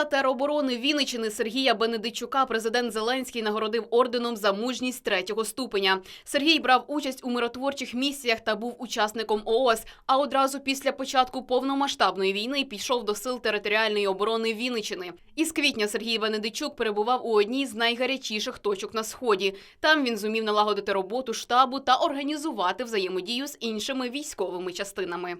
Бійця тероборони Вінничини Сергія Бенедичука президент Зеленський нагородив орденом за мужність третього ступеня. Сергій брав участь у миротворчих місіях та був учасником ООС. А одразу після початку повномасштабної війни пішов до сил територіальної оборони Вінничини. Із квітня Сергій Бенедичук перебував у одній з найгарячіших точок на сході. Там він зумів налагодити роботу штабу та організувати взаємодію з іншими військовими частинами.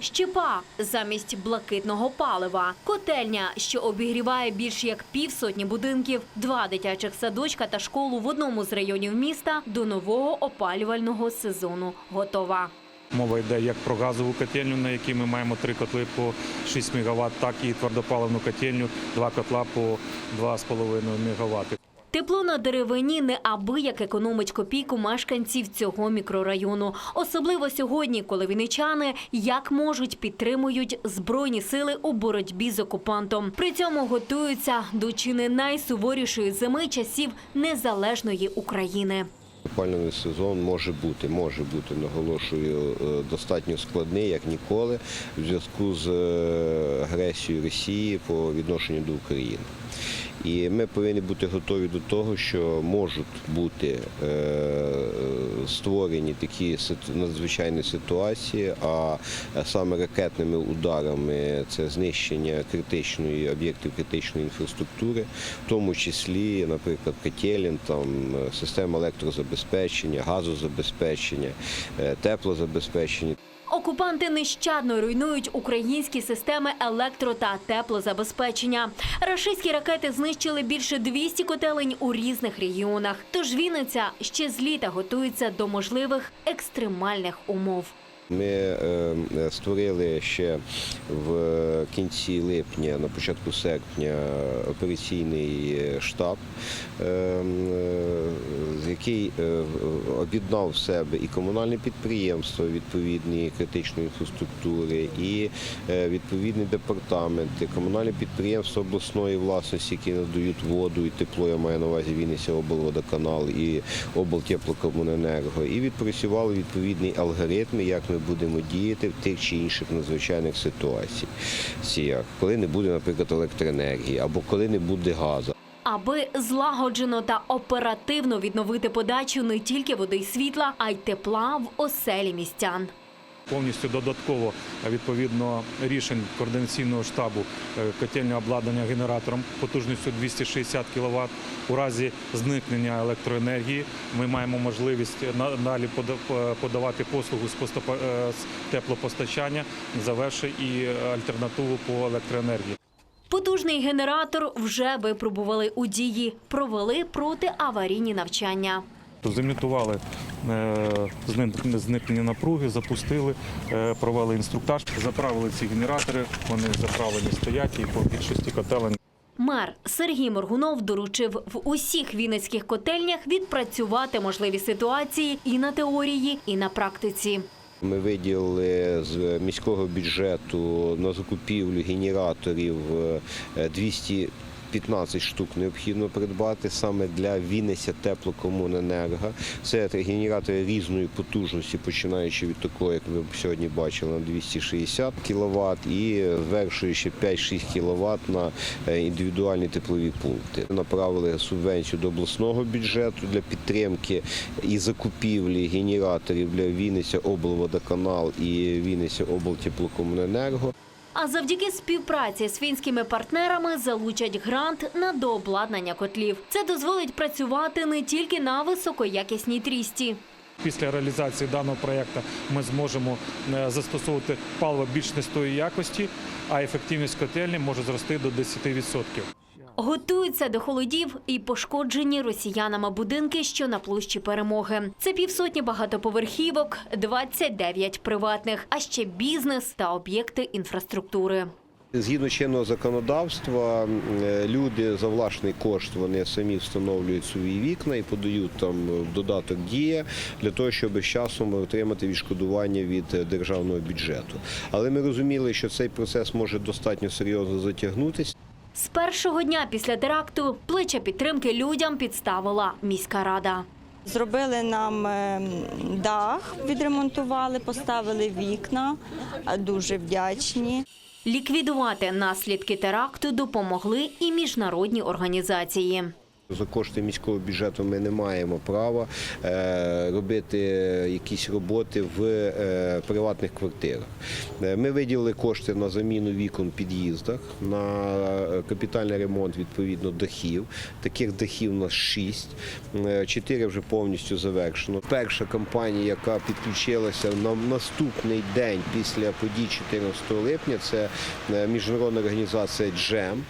Щепа замість блакитного палива, котельня, що обігріває більш як півсотні будинків, два дитячих садочка та школу в одному з районів міста до нового опалювального сезону готова. Мова йде як про газову котельню, на якій ми маємо три котли по 6 МВт, так і твердопаливну котельню, два котла по 2,5 МВт. Тепло на деревині неабияк економить копійку мешканців цього мікрорайону. Особливо сьогодні, коли вінничани як можуть підтримують збройні сили у боротьбі з окупантом. При цьому готуються до чи не найсуворішої зими часів незалежної України. Опалювальний сезон може бути, може бути, наголошую, е, достатньо складний, як ніколи, в зв'язку з е, агресією Росії по відношенню до України. І ми повинні бути готові до того, що можуть бути е, створені такі надзвичайні ситуації, а саме ракетними ударами це знищення критичної об'єктів критичної інфраструктури, в тому числі, наприклад, котелень, там е, система електрозабезпечення, газозабезпечення, е, теплозабезпечення. Окупанти нещадно руйнують українські системи електро та теплозабезпечення. Рашистські ракети знищили більше 200 котелень у різних регіонах. Тож Вінниця ще з літа готується до можливих екстремальних умов. Ми е, створили ще в кінці липня, на початку серпня, операційний штаб, е, е, який об'єднав в себе і комунальне підприємство відповідні критичної інфраструктури, і відповідні департаменти, комунальне підприємство обласної власності, які надають воду і тепло, я маю на увазі Вінниця облводоканал і облтеплокомуненерго, і відпрацювали відповідний алгоритм, як ми будемо діяти в тих чи інших надзвичайних ситуаціях, коли не буде, наприклад, електроенергії або коли не буде газу. Аби злагоджено та оперативно відновити подачу не тільки води й світла, а й тепла в оселі містян. Повністю додатково відповідно рішень координаційного штабу е, котельне обладнання генератором потужністю 260 кВт. У разі зникнення електроенергії ми маємо можливість на- далі пода- подавати послугу з е, теплопостачання, завевши і альтернативу по електроенергії. Потужний генератор вже випробували у дії, провели протиаварійні навчання. Тобто Зимітували е, з ним зникнення напруги, запустили, е, провели інструктаж, заправили ці генератори. Вони заправлені стоять і по більшості котелень. Мер Сергій Моргунов доручив в усіх вінницьких котельнях відпрацювати можливі ситуації і на теорії, і на практиці. Ми виділили з міського бюджету на закупівлю генераторів е, 200 15 штук необхідно придбати саме для Вінниця теплокомуненерго. Це генератори різної потужності, починаючи від такого, як ви сьогодні бачили, на 260 кВт і вершуючи 5-6 кВт на е, індивідуальні теплові пункти. Направили субвенцію до обласного бюджету для підтримки і закупівлі генераторів для Вінниця облводоканал і Вінниця облтеплокомуненерго. А завдяки співпраці з фінськими партнерами залучать грант на дообладнання котлів. Це дозволить працювати не тільки на високоякісній трісті. Після реалізації даного проєкту ми зможемо е, застосовувати паливо більш нестої якості, а ефективність котельні може зрости до 10%. Готуються до холодів і пошкоджені росіянами будинки, що на площі перемоги. Це півсотні багатоповерхівок, 29 приватних, а ще бізнес та об'єкти інфраструктури. Згідно чинного законодавства, е, люди за власний кошт вони самі встановлюють свої вікна і подають там додаток дія для того, щоб з часом отримати відшкодування від е, державного бюджету. Але ми розуміли, що цей процес може достатньо серйозно затягнутися. З першого дня після теракту плеча підтримки людям підставила міська рада. Зробили нам е, дах, відремонтували, поставили вікна. Дуже вдячні. Ліквідувати наслідки теракту допомогли і міжнародні організації. За кошти міського бюджету ми не маємо права е, робити якісь роботи в е, приватних квартирах. Е, Ми виділили кошти на заміну вікон в під'їздах, на капітальний ремонт відповідно дахів. Таких дахів у нас шість, чотири вже повністю завершено. Перша компанія, яка підключилася на наступний день після подій 14 липня, це міжнародна організація Джем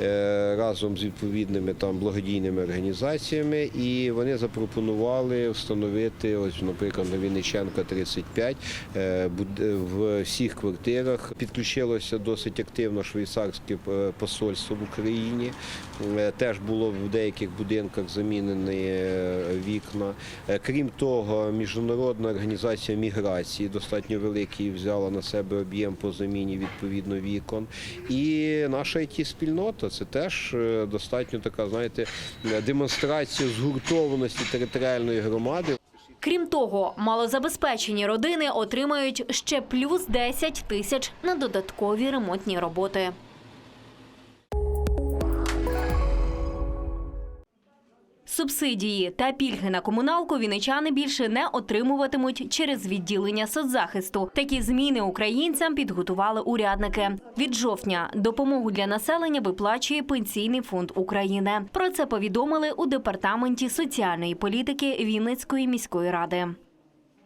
е, разом з відповідними там благодійними організаціями, і вони запропонували встановити, ось, наприклад, на Вінниченка 35 е, в всіх квартирах. Підключилося досить активно швейцарське е, посольство в Україні. Е, Теж було в деяких будинках замінені е, вікна. Е, Крім того, міжнародна організація міграції достатньо великий взяла на себе об'єм по заміні відповідно вікон. І наша it спільнота це теж достатньо така, знаєте, демонстрація згуртованості територіальної громади. Крім того, малозабезпечені родини отримають ще плюс 10 тисяч на додаткові ремонтні роботи. Субсидії та пільги на комуналку віничани більше не отримуватимуть через відділення соцзахисту. Такі зміни українцям підготували урядники. Від жовтня допомогу для населення виплачує Пенсійний фонд України. Про це повідомили у департаменті соціальної політики Вінницької міської ради.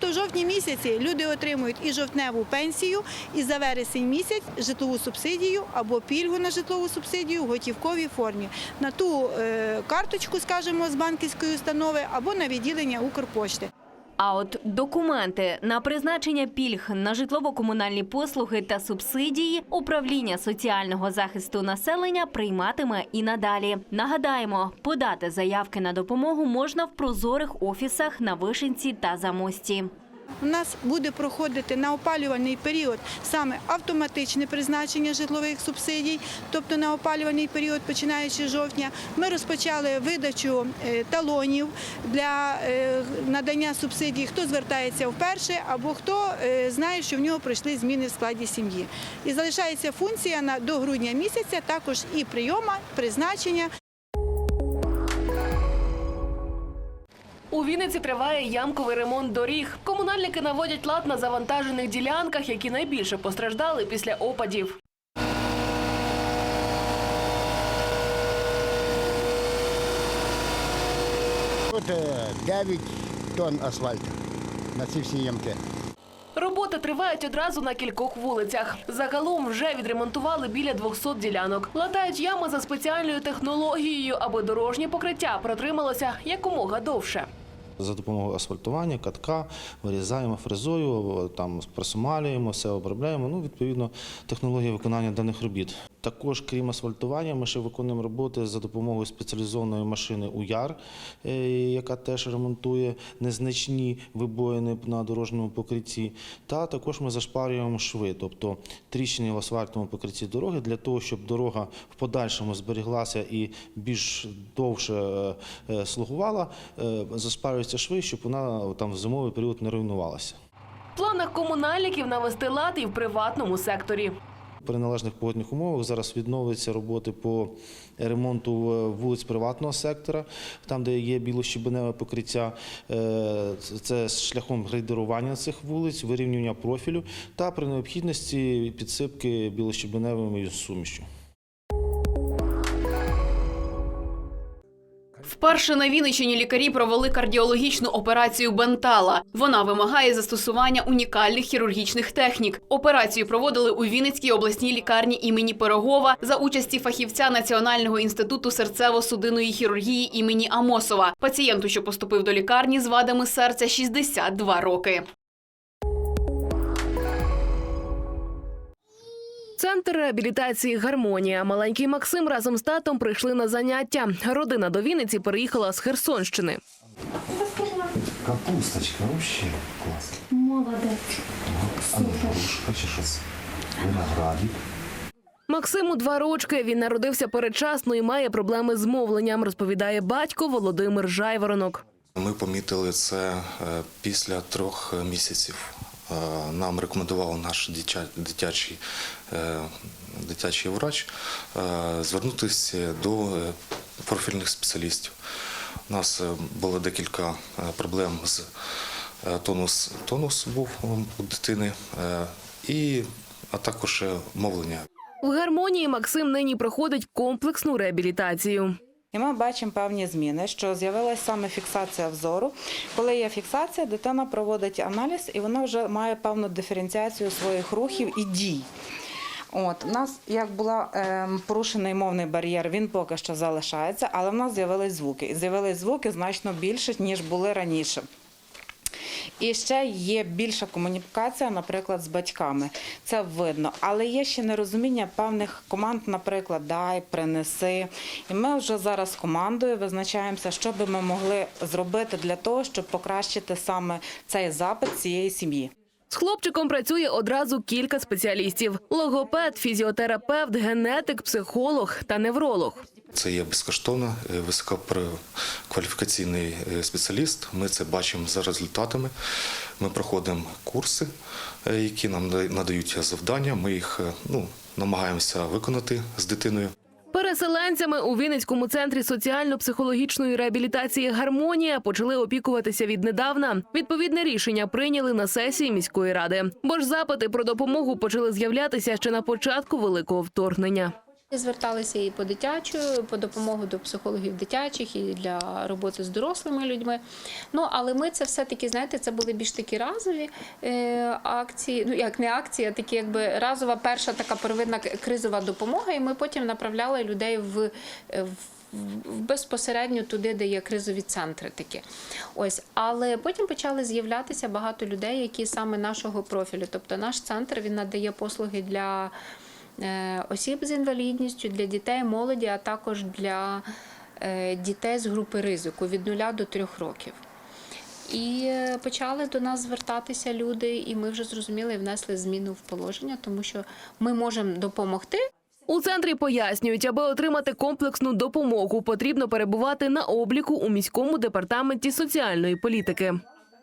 То в жовтні місяці люди отримують і жовтневу пенсію, і за вересень місяць житлову субсидію або пільгу на житлову субсидію в готівковій формі на ту е, карточку, скажімо, з банківської установи або на відділення Укрпошти. А от документи на призначення пільг на житлово-комунальні послуги та субсидії управління соціального захисту населення прийматиме і надалі. Нагадаємо, подати заявки на допомогу можна в прозорих офісах на Вишенці та Замості. У нас буде проходити на опалювальний період саме автоматичне призначення житлових субсидій, тобто на опалювальний період, починаючи з жовтня, ми розпочали видачу е, талонів для е, надання субсидій, хто звертається вперше або хто е, знає, що в нього пройшли зміни в складі сім'ї. І залишається функція на до грудня місяця також і прийома, призначення У Вінниці триває ямковий ремонт доріг. Комунальники наводять лад на завантажених ділянках, які найбільше постраждали після опадів. Тут е, 9 тонн асфальту на ці всі ямки. Роботи тривають одразу на кількох вулицях. Загалом вже відремонтували біля 200 ділянок. Латають ями за спеціальною технологією, аби дорожнє покриття протрималося якомога довше. За допомогою асфальтування, катка, вирізаємо фрезою, там присумалюємо, все обробляємо. Ну, відповідно, технологія виконання даних робіт. Також, крім асфальтування, ми ще виконуємо роботи за допомогою спеціалізованої машини УЯР, е, яка теж ремонтує незначні вибоїни на дорожньому покритті. Та також ми зашпарюємо шви, тобто тріщини в асфальтовому покритті дороги, для того, щоб дорога в подальшому зберіглася і більш довше е, е, слугувала, заспарюються шви, щоб вона там в зимовий період не руйнувалася. В планах комунальників навести лад і в приватному секторі. При належних погодних умовах зараз відновляться роботи по ремонту е, вулиць приватного сектора, там, де є білощебеневе покриття. Е, Це шляхом грейдерування цих вулиць, вирівнювання профілю та при необхідності підсипки білощебеневою сумішю. Вперше на Вінниччині лікарі провели кардіологічну операцію Бентала. Вона вимагає застосування унікальних хірургічних технік. Операцію проводили у Вінницькій обласній лікарні імені Пирогова за участі фахівця Національного інституту серцево-судинної хірургії імені Амосова. Пацієнту, що поступив до лікарні з вадами серця, 62 роки. Центр реабілітації Гармонія. Маленький Максим разом з татом прийшли на заняття. Родина до Вінниці переїхала з Херсонщини. Капусточка вообще класс. Молодець. А ну, чи щось. Виноградик. Максиму два рочки. Він народився передчасно і має проблеми з мовленням, розповідає батько Володимир Жайворонок. Ми помітили це е, після трьох місяців. Е, Нам рекомендував наш дитячий, е, дитячий врач е, звернутися до профільних спеціалістів. У нас було декілька проблем з тонус, тонус був у дитини, і, а також мовлення. В гармонії Максим нині проходить комплексну реабілітацію. І ми бачимо певні зміни, що з'явилася саме фіксація взору. Коли є фіксація, дитина проводить аналіз і вона вже має певну диференціацію своїх рухів і дій. От у нас як була е, порушений мовний бар'єр, він поки що залишається, але в нас з'явились звуки. І з'явились звуки значно більше, ніж були раніше. І ще є більша комунікація, наприклад, з батьками. Це видно. Але є ще нерозуміння певних команд, наприклад, дай, принеси. І ми вже зараз командою визначаємося, що би ми могли зробити для того, щоб покращити саме цей запит цієї сім'ї. З хлопчиком працює одразу кілька спеціалістів: логопед, фізіотерапевт, генетик, психолог та невролог. Це є безкоштовно е, висококваліфікаційний е, спеціаліст. Ми це бачимо за результатами. Ми проходимо курси, е, які нам надають завдання. Ми їх ну, намагаємося виконати з дитиною. Переселенцями у Вінницькому центрі соціально-психологічної реабілітації Гармонія почали опікуватися віднедавна. Відповідне рішення прийняли на сесії міської ради. Бо ж запити про допомогу почали з'являтися ще на початку великого вторгнення. Зверталися і по дитячу, по допомогу до психологів дитячих, і для роботи з дорослими людьми. Ну але ми це все-таки, знаєте, це були більш такі разові е, акції. Ну як не акції, а такі якби разова перша така первинна кризова допомога. І ми потім направляли людей в. в безпосередньо туди, де є кризові центри такі. Ось, але потім почали з'являтися багато людей, які саме нашого профілю. Тобто наш центр він надає послуги для осіб з інвалідністю, для дітей, молоді, а також для е, дітей з групи ризику від 0 до 3 років. І е, почали до нас звертатися люди, і ми вже зрозуміли і внесли зміну в положення, тому що ми можемо допомогти. У центрі пояснюють, аби отримати комплексну допомогу, потрібно перебувати на обліку у міському департаменті соціальної політики.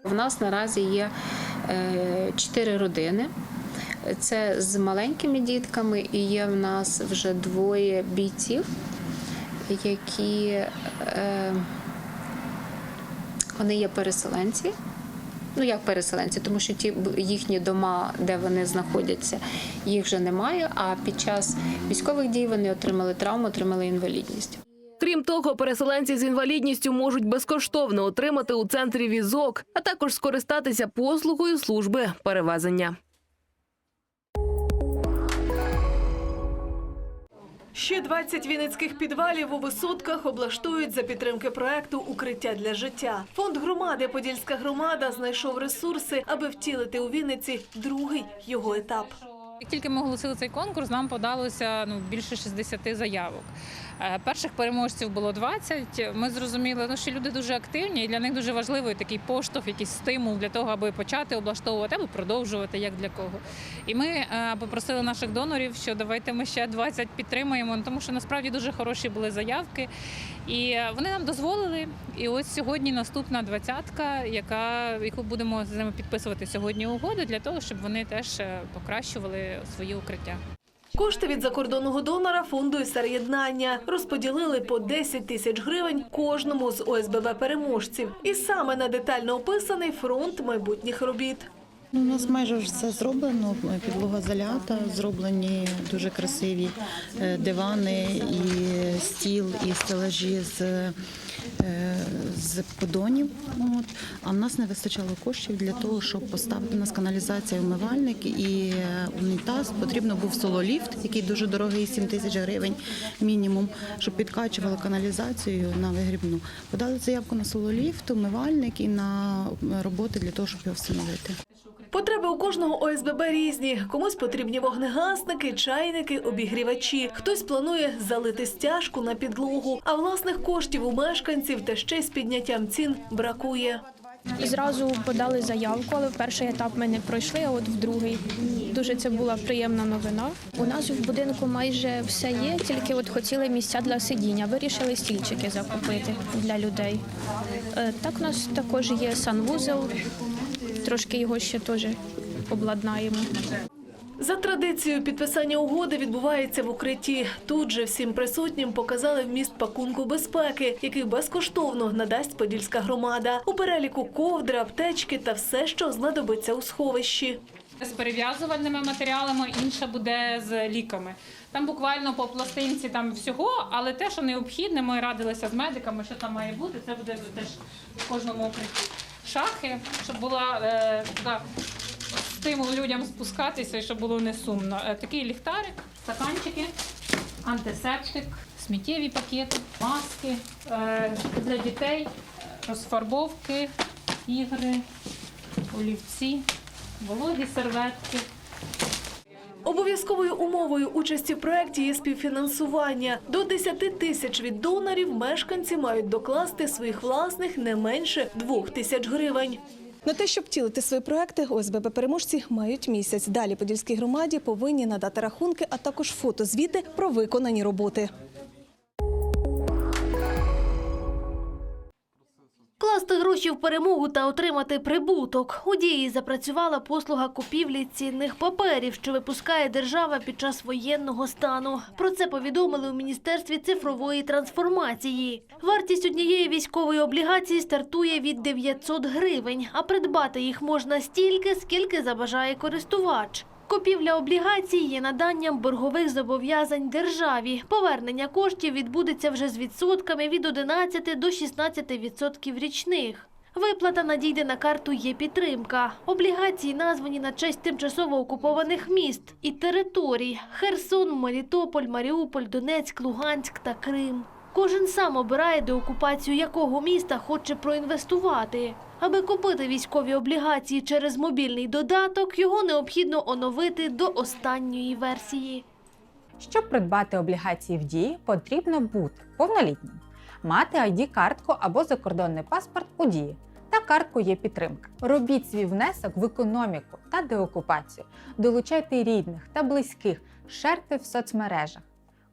В нас наразі є е, чотири родини. Це з маленькими дітками, і є в нас вже двоє бійців, які е, вони є переселенці. Ну, як переселенці, тому що ті їхні дома, де вони знаходяться, їх вже немає. А під час військових дій вони отримали травму, отримали інвалідність. Крім того, переселенці з інвалідністю можуть безкоштовно отримати у центрі візок, а також скористатися послугою служби перевезення. Ще 20 вінницьких підвалів у висотках облаштують за підтримки проекту Укриття для життя. Фонд громади Подільська громада знайшов ресурси, аби втілити у Вінниці другий його етап. Як тільки ми оголосили цей конкурс, нам подалося ну більше 60 заявок. Е, Перших переможців було 20. Ми зрозуміли, ну, що люди дуже активні, і для них дуже важливий такий поштовх, якийсь стимул для того, аби почати облаштовувати або продовжувати, як для кого. І ми е, попросили наших донорів, що давайте ми ще 20 підтримаємо, ну, тому що насправді дуже хороші були заявки. І вони нам дозволили. І ось сьогодні наступна двадцятка, яка яку будемо з ними підписувати сьогодні угоду для того, щоб вони теж е, покращували свої укриття. Кошти від закордонного донора фонду «Сар'єднання» розподілили по 10 тисяч гривень кожному з ОСББ переможців. І саме на детально описаний фронт майбутніх робіт. Ну, У нас майже все зроблено. Підлога залята, зроблені дуже красиві е, дивани, і стіл, і стелажі з, е, з подонів. От. А в нас не вистачало коштів для того, щоб поставити у нас каналізація, умивальник і е, унітаз. Потрібно був сололіфт, який дуже дорогий, 7 тисяч гривень мінімум, щоб підкачували каналізацію на вигрібну. Подали заявку на сололіфт, умивальник і на роботи для того, щоб його встановити. Потреби у кожного ОСББ різні. Комусь потрібні вогнегасники, чайники, обігрівачі. Хтось планує залити стяжку на підлогу, а власних коштів у мешканців та ще з підняттям цін бракує. І зразу подали заявку, але в перший етап ми не пройшли, а от в другий. дуже це була приємна новина. У нас в будинку майже все є, тільки от хотіли місця для сидіння. Вирішили стільчики закупити для людей. Е, Так, у нас також є санвузел, трошки його ще теж обладнаємо. За традицією підписання угоди відбувається в укритті. Тут же всім присутнім показали вміст пакунку безпеки, який безкоштовно надасть Подільська громада. У переліку ковдри, аптечки та все, що знадобиться у сховищі. З перев'язувальними матеріалами, інша буде з ліками. Там буквально по пластинці там всього, але те, що необхідне, ми радилися з медиками, що там має бути, це буде теж в кожному укритті. Шахи, щоб була е, така стимул людям спускатися і щоб було не сумно. Е, такий ліхтарик, стаканчики, антисептик, сміттєві пакети, маски е, для дітей, розфарбовки, ігри, олівці, вологі серветки. Обов'язковою умовою участі в проєкті є співфінансування. До 10 тисяч від донорів мешканці мають докласти своїх власних не менше 2 тисяч гривень. На те, щоб втілити свої проекти, ОСББ переможці мають місяць. Далі Подільській громаді повинні надати рахунки, а також фото звіти про виконані роботи. Класти гроші в перемогу та отримати прибуток. У дії запрацювала послуга купівлі цінних паперів, що випускає держава під час воєнного стану. Про це повідомили у Міністерстві цифрової трансформації. Вартість однієї військової облігації стартує від 900 гривень, а придбати їх можна стільки, скільки забажає користувач. Купівля облігацій є наданням боргових зобов'язань державі. Повернення коштів відбудеться вже з відсотками від 11 до 16 відсотків річних. Виплата надійде на карту є підтримка. Облігації названі на честь тимчасово окупованих міст і територій: Херсон, Мелітополь, Маріуполь, Донецьк, Луганськ та Крим. Кожен сам обирає до окупацію якого міста хоче проінвестувати. Аби купити військові облігації через мобільний додаток, його необхідно оновити до останньої версії. Щоб придбати облігації в дії, потрібно бути повнолітнім, мати ID-картку або закордонний паспорт у дії та картку є підтримка. Робіть свій внесок в економіку та деокупацію, долучайте рідних та близьких, шерте в соцмережах.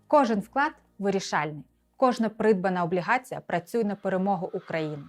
Кожен вклад вирішальний, кожна придбана облігація працює на перемогу України.